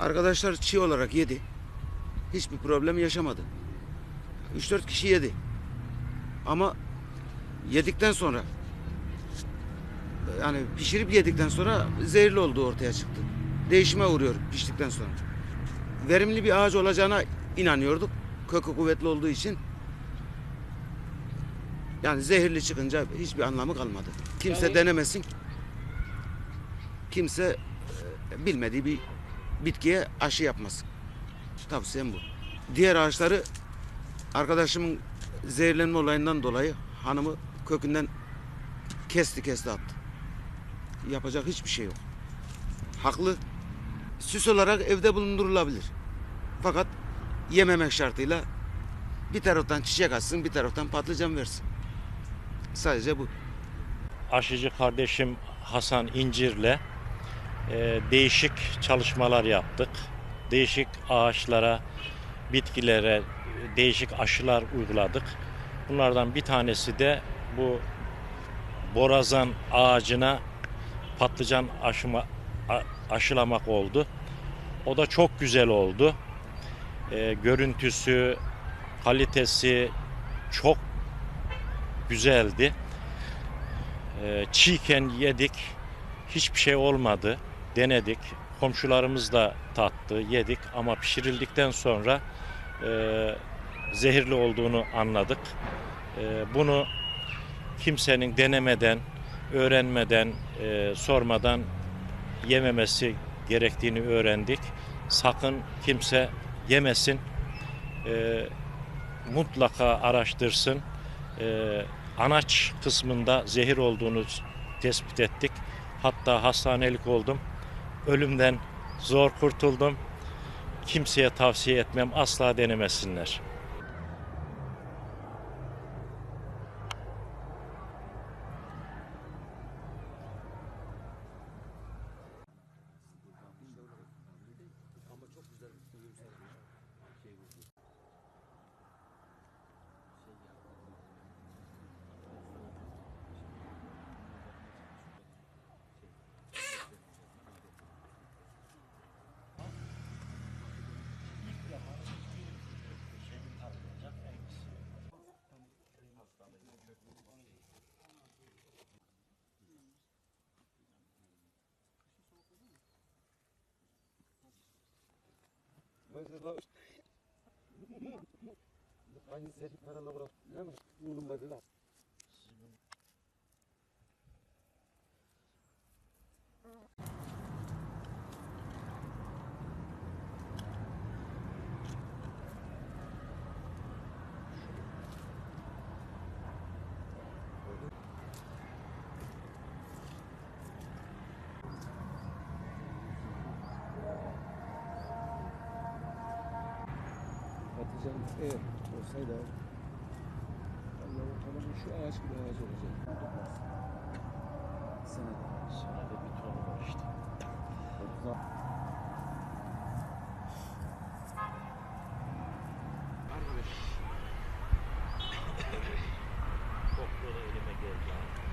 Arkadaşlar çiğ olarak yedi. Hiçbir problem yaşamadı. 3-4 kişi yedi. Ama yedikten sonra yani pişirip yedikten sonra zehirli olduğu ortaya çıktı. Değişime uğruyor piştikten sonra. Verimli bir ağaç olacağına inanıyorduk. Kökü kuvvetli olduğu için. Yani zehirli çıkınca hiçbir anlamı kalmadı. Kimse Yani- denemesin. Kimse e, bilmediği bir bitkiye aşı yapmasın. Tavsiyem bu. Diğer ağaçları arkadaşımın zehirlenme olayından dolayı hanımı kökünden kesti kesti attı. Yapacak hiçbir şey yok. Haklı. Süs olarak evde bulundurulabilir. Fakat yememek şartıyla bir taraftan çiçek açsın, bir taraftan patlıcan versin. Sadece bu. aşıcı kardeşim Hasan İncir'le e, değişik çalışmalar yaptık. Değişik ağaçlara, bitkilere değişik aşılar uyguladık. Bunlardan bir tanesi de bu borazan ağacına patlıcan aşıma, aşılamak oldu. O da çok güzel oldu. E, görüntüsü, kalitesi çok güzeldi. Ee, çiğken yedik. Hiçbir şey olmadı. Denedik. Komşularımız da tattı, yedik ama pişirildikten sonra e, zehirli olduğunu anladık. E, bunu kimsenin denemeden, öğrenmeden, e, sormadan yememesi gerektiğini öğrendik. Sakın kimse yemesin. E, mutlaka araştırsın. E, anaç kısmında zehir olduğunu tespit ettik. Hatta hastanelik oldum. Ölümden zor kurtuldum. Kimseye tavsiye etmem. Asla denemesinler. koydular. Aynı senin paralı olarak. Değil mi? Bulunmadılar. patlıcan eğer olsaydı Allah'ım tamam şu ağaç gibi ağaç olacak. Senede. Senede bir ton var işte. Arkadaş. Koklu elime geldi.